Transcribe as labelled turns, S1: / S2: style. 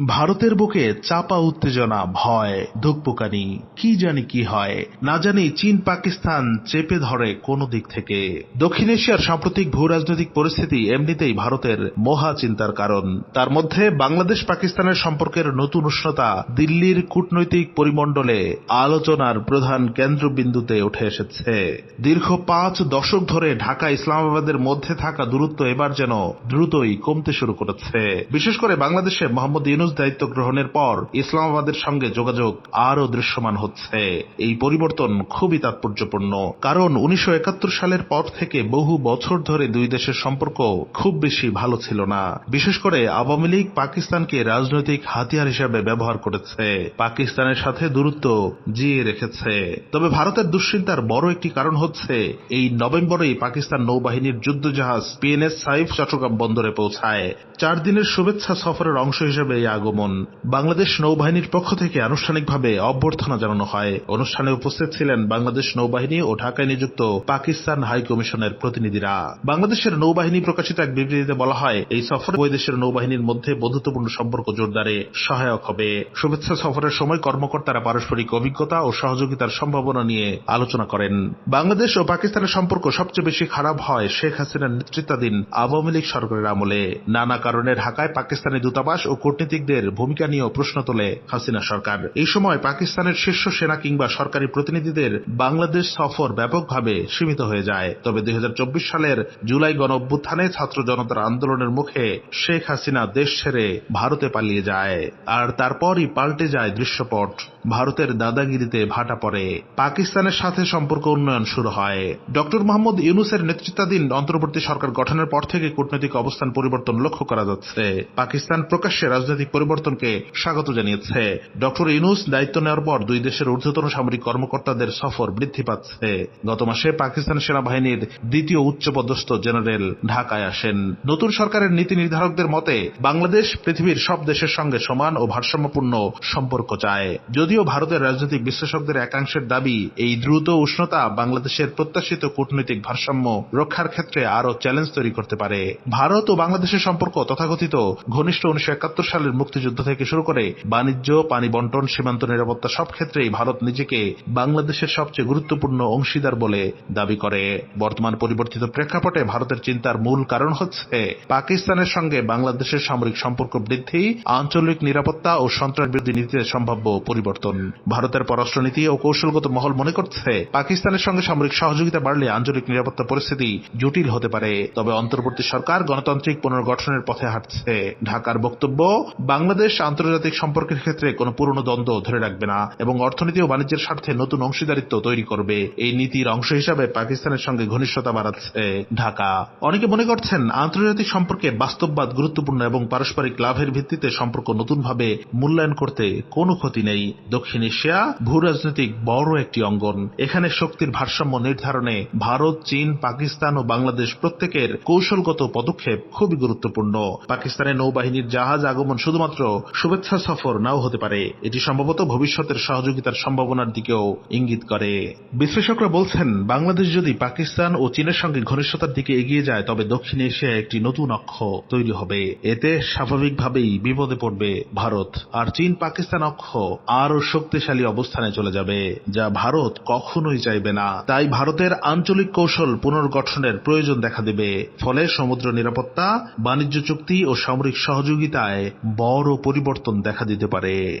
S1: ভারতের বুকে চাপা উত্তেজনা, ভয়, ধুকপুকানি, কি জানি কি হয়, না জানি চীন, পাকিস্তান চেপে ধরে কোন দিক থেকে। দক্ষিণ এশিয়ার সাম্প্রতিক ভূ রাজনৈতিক পরিস্থিতি এমনিতেই ভারতের মহা চিন্তার কারণ। তার মধ্যে বাংলাদেশ, পাকিস্তানের সম্পর্কের নতুন উষ্ণতা দিল্লির কূটনৈতিক পরিমণ্ডলে আলোচনার প্রধান কেন্দ্রবিন্দুতে উঠে এসেছে। দীর্ঘ পাঁচ দশক ধরে ঢাকা, ইসলামাবাদের মধ্যে থাকা দূরত্ব এবার যেন দ্রুতই কমতে শুরু করেছে। বিশেষ করে বাংলাদেশে মোহাম্মদ ইউনুস দায়িত্ব গ্রহণের পর ইসলামাবাদের সঙ্গে যোগাযোগ আরও দৃশ্যমান হচ্ছে। এই পরিবর্তন খুবই তাৎপর্যপূর্ণ, কারণ উনিশশো একাত্তর সালের পর থেকে বহু বছর ধরে দুই দেশের সম্পর্ক খুব বেশি ভালো ছিল না। বিশেষ করে আওয়ামী লীগ পাকিস্তানকে রাজনৈতিক হাতিয়ার হিসেবে ব্যবহার করেছে, পাকিস্তানের সাথে দূরত্ব জিয়ে রেখেছে। তবে ভারতের দুশ্চিন্তার বড় একটি কারণ হচ্ছে, এই নভেম্বরেই পাকিস্তান নৌবাহিনীর যুদ্ধজাহাজ পিএনএস সাইফ চট্টগ্রাম বন্দরে পৌঁছায়। চার দিনের শুভেচ্ছা সফরের অংশ হিসেবে এই আগমন। বাংলাদেশ নৌবাহিনীর পক্ষ থেকে আনুষ্ঠানিকভাবে অভ্যর্থনা জানানো হয়। অনুষ্ঠানে উপস্থিত ছিলেন বাংলাদেশ নৌবাহিনী ও ঢাকায় নিযুক্ত পাকিস্তান হাই কমিশনের প্রতিনিধিরা। বাংলাদেশের নৌবাহিনী প্রকাশিত এক বিবৃতিতে বলা হয়, এই সফর উভয় দেশের নৌবাহিনীর মধ্যে বন্ধুত্বপূর্ণ সম্পর্ক জোরদারে সহায়ক হবে। শুভেচ্ছা সফরের সময় কর্মকর্তারা পারস্পরিক অভিজ্ঞতা ও সহযোগিতার সম্ভাবনা নিয়ে আলোচনা করেন। বাংলাদেশ ও পাকিস্তানের সম্পর্ক সবচেয়ে বেশি খারাপ হয় শেখ হাসিনার নেতৃত্বাধীন আওয়ামী লীগ সরকারের আমলে। নানা কারণে ঢাকায় পাকিস্তানি দূতাবাস ও কূটনীতিকদের ভূমিকা নিয়েও প্রশ্ন তোলে হাসিনা সরকার। এই সময় পাকিস্তানের শীর্ষ সেনা কিংবা সরকারি প্রতিনিধিদের বাংলাদেশ সফর ব্যাপকভাবে সীমিত হয়ে যায়। তবে দুই হাজার চব্বিশ সালের জুলাই গণ অভ্যুত্থানে ছাত্র জনতার আন্দোলনের মুখে শেখ হাসিনা দেশ ছেড়ে ভারতে পালিয়ে যায়। আর তারপরই পাল্টে যায় দৃশ্যপট। ভারতের দাদাগিরিতে ভাটা পড়ে। পাকিস্তানের সাথে সম্পর্ক উন্নয়ন শুরু হয়। ডক্টর মোহাম্মদ ইউনুসের নেতৃত্বাধীন অন্তর্বর্তী সরকার গঠনের পর থেকে কূটনৈতিক অবস্থান পরিবর্তন লক্ষ্য করা যাচ্ছে। পাকিস্তান প্রকাশ্যে রাজনৈতিক পরিবর্তনকে স্বাগত জানিয়েছে। ডক্টর ইউনুস দায়িত্ব নেওয়ার পর দুই দেশের ঊর্ধ্বতন সামরিক কর্মকর্তাদের সফর বৃদ্ধি পাচ্ছে। গত মাসে পাকিস্তান সেনাবাহিনীর দ্বিতীয় উচ্চপদস্থ জেনারেল ঢাকায় আসেন। নতুন সরকারের নীতি নির্ধারকদের মতে, বাংলাদেশ পৃথিবীর সব দেশের সঙ্গে সমান ও ভারসাম্যপূর্ণ সম্পর্ক চায়। যদিও ভারতের রাজনৈতিক বিশ্লেষকদের একাংশের দাবি, এই দ্রুত উষ্ণতা বাংলাদেশের প্রত্যাশিত কূটনৈতিক ভারসাম্য রক্ষার ক্ষেত্রে আরও চ্যালেঞ্জ তৈরি করতে পারে। ভারত ও বাংলাদেশের সম্পর্ক তথাকথিত ঘনিষ্ঠ উনিশশো একাত্তর সালের মুক্তিযুদ্ধ থেকে শুরু করে বাণিজ্য, পানি বন্টন, সীমান্ত নিরাপত্তা সব ক্ষেত্রেই ভারত নিজেকে বাংলাদেশের সবচেয়ে গুরুত্বপূর্ণ অংশীদার বলে দাবি করে। বর্তমান পরিবর্তিত প্রেক্ষাপটে ভারতের চিন্তার মূল কারণ হচ্ছে পাকিস্তানের সঙ্গে বাংলাদেশের সামরিক সম্পর্ক বৃদ্ধি, আঞ্চলিক নিরাপত্তা ও সন্ত্রাস বিরোধী নীতিতে সম্ভাব্য পরিবর্তন। ভারতের পররাষ্ট্রনীতি ও কৌশলগত মহল মনে করছে, পাকিস্তানের সঙ্গে সামরিক সহযোগিতা বাড়লে আঞ্চলিক নিরাপত্তা পরিস্থিতি জটিল হতে পারে। তবে অন্তর্বর্তী সরকার গণতান্ত্রিক পুনর্গঠনের পথে হাঁটছে। ঢাকার বক্তব্য, বাংলাদেশ আন্তর্জাতিক সম্পর্কের ক্ষেত্রে কোনো পুরনো দ্বন্দ্ব ধরে রাখবে না এবং অর্থনীতি ও বাণিজ্যের স্বার্থে নতুন অংশীদারিত্ব তৈরি করবে। এই নীতির অংশ হিসাবে পাকিস্তানের সঙ্গে ঘনিষ্ঠতা বাড়াচ্ছে ঢাকা। অনেকে মনে করছেন আন্তর্জাতিক সম্পর্কে বাস্তববাদ গুরুত্বপূর্ণ এবং পারস্পরিক লাভের ভিত্তিতে সম্পর্ক নতুনভাবে মূল্যায়ন করতে কোনো ক্ষতি নেই। দক্ষিণ এশিয়া ভূ রাজনৈতিক বড় একটি অঙ্গন। এখানে শক্তির ভারসাম্য নির্ধারণে ভারত, চীন, পাকিস্তান ও বাংলাদেশ প্রত্যেকের কৌশলগত পদক্ষেপ খুবই গুরুত্বপূর্ণ। পাকিস্তানের নৌবাহিনীর জাহাজ আগমন শুধুমাত্র শুভেচ্ছা সফর নাও হতে পারে। এটি সম্ভবত ভবিষ্যতের সহযোগিতার সম্ভাবনার দিকেও ইঙ্গিত করে। বিশ্লেষকরা বলছেন, বাংলাদেশ যদি পাকিস্তান ও চীনের সঙ্গে ঘনিষ্ঠতার দিকে এগিয়ে যায়, তবে দক্ষিণ এশিয়ায় একটি নতুন অক্ষ তৈরি হবে। এতে স্বাভাবিকভাবেই বিপদে পড়বে ভারত। আর চীন পাকিস্তান অক্ষ আরও শক্তিশালী অবস্থানে চলে যাবে, যা ভারত কখনোই চাইবে না। তাই ভারতের আঞ্চলিক কৌশল পুনর্গঠনের প্রয়োজন দেখা দেবে। ফলে সমুদ্র নিরাপত্তা, বাণিজ্য চুক্তি ও সামরিক সহযোগিতায় বড় পরিবর্তন দেখা দিতে পারে।